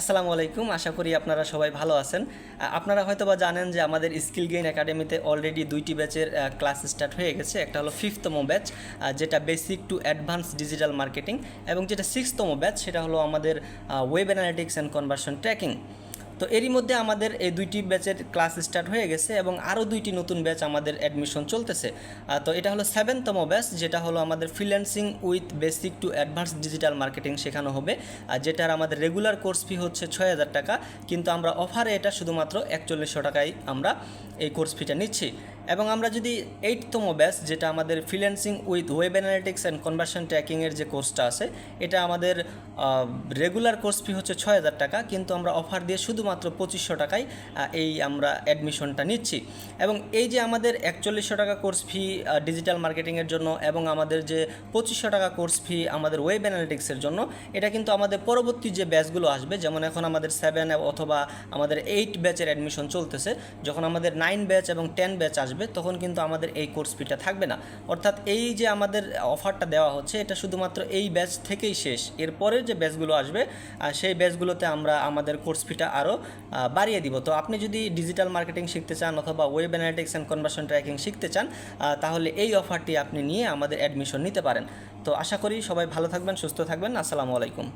আসসালামু আলাইকুম, আশা করি আপনারা সবাই ভালো আছেন। আপনারা হয়তো বা জানেন যে আমাদের স্কিল গেইন একাডেমিতে অলরেডি দুইটি ব্যাচের ক্লাস স্টার্ট হয়ে গেছে। একটা হলো ফিফথতম ব্যাচ যেটা basic to advance digital marketing এবং যেটা সিক্সতম ব্যাচ সেটা হলো আমাদের web analytics and conversion tracking তো এরই মধ্যে আমাদের এই দুইটি ব্যাচের ক্লাস স্টার্ট হয়ে গেছে এবং আরও দুইটি নতুন ব্যাচ আমাদের অ্যাডমিশন চলতেছে। তো এটা হলো সেভেনতম ব্যাচ, যেটা হলো আমাদের freelancing with basic to advance digital marketing শেখানো হবে। আর যেটার আমাদের রেগুলার কোর্স ফি হচ্ছে ছয় হাজার টাকা, কিন্তু আমরা অফারে এটা শুধুমাত্র একচল্লিশশো টাকায় আমরা এই কোর্স ফিটা নিচ্ছি। এবং আমরা যদি এইটতম ব্যাচ যেটা আমাদের freelancing with web analytics and conversion ট্র্যাকিংয়ের যে কোর্সটা আছে, এটা আমাদের রেগুলার কোর্স ফি হচ্ছে ছয় হাজার টাকা, কিন্তু আমরা অফার দিয়ে শুধুমাত্র পঁচিশশো টাকায় এই আমরা অ্যাডমিশনটা নিচ্ছি। এবং এই যে আমাদের একচল্লিশশো টাকা কোর্স ফি ডিজিটাল মার্কেটিংয়ের জন্য এবং আমাদের যে পঁচিশশো টাকা কোর্স ফি আমাদের ওয়েব অ্যানালিটিক্সের জন্য, এটা কিন্তু আমাদের পরবর্তী যে ব্যাচগুলো আসবে, যেমন এখন আমাদের সেভেন অথবা আমাদের এইট ব্যাচের অ্যাডমিশন চলতেছে, যখন আমাদের নাইন ব্যাচ এবং টেন ব্যাচ আসবে তখন কিন্তু আমাদের এই কোর্স ফিটা থাকবে না। অর্থাৎ এই যে আমাদের অফারটা দেওয়া হচ্ছে, এটা শুধুমাত্র এই ব্যাচ থেকেই শেষ। এরপরের যে ব্যাচগুলো আসবে সেই ব্যাচগুলোতে আমরা আমাদের কোর্স ফিটা আরও বাড়িয়ে দিব। তো আপনি যদি ডিজিটাল মার্কেটিং শিখতে চান অথবা web analytics and conversion tracking শিখতে চান তাহলে এই অফারটি আপনি নিয়ে আমাদের অ্যাডমিশন নিতে পারেন। তো আশা করি সবাই ভালো থাকবেন, সুস্থ থাকবেন। আসসালামু আলাইকুম।